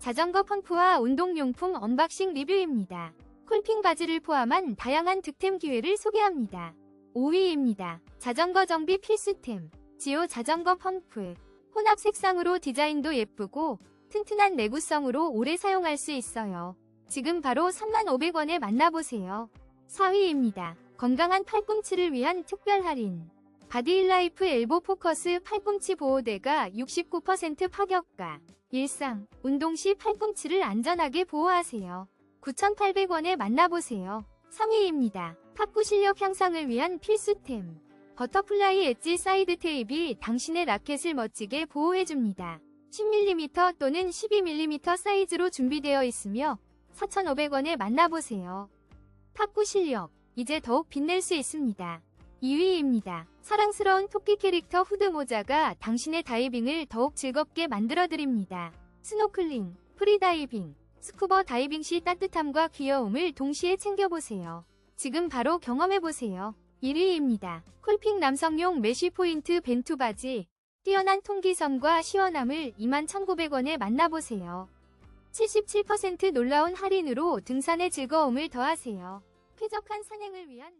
자전거 펌프와 운동용품 언박싱 리뷰입니다. 콜핑 바지를 포함한 다양한 득템 기회를 소개합니다. 5위입니다. 자전거 정비 필수템. 지오 자전거 펌프. 혼합 색상으로 디자인도 예쁘고 튼튼한 내구성으로 오래 사용할 수 있어요. 지금 바로 3,500원에 만나보세요. 4위입니다. 건강한 팔꿈치를 위한 특별 할인. 바디일라이프 엘보 포커스 팔꿈치 보호대가 69% 파격가. 일상, 운동 시 팔꿈치를 안전하게 보호하세요. 9,800원에 만나보세요. 3위입니다. 탁구 실력 향상을 위한 필수템. 버터플라이 엣지 사이드 테이프이 당신의 라켓을 멋지게 보호해줍니다. 10mm 또는 12mm 사이즈로 준비되어 있으며 4,500원에 만나보세요. 탁구 실력, 이제 더욱 빛낼 수 있습니다. 2위입니다. 사랑스러운 토끼 캐릭터 후드 모자가 당신의 다이빙을 더욱 즐겁게 만들어드립니다. 스노클링, 프리다이빙, 스쿠버 다이빙 시 따뜻함과 귀여움을 동시에 챙겨보세요. 지금 바로 경험해보세요. 1위입니다. 콜핑 남성용 메쉬 포인트 벤투 바지. 뛰어난 통기성과 시원함을 21,900원에 만나보세요. 77% 놀라운 할인으로 등산의 즐거움을 더하세요. 쾌적한 산행을 위한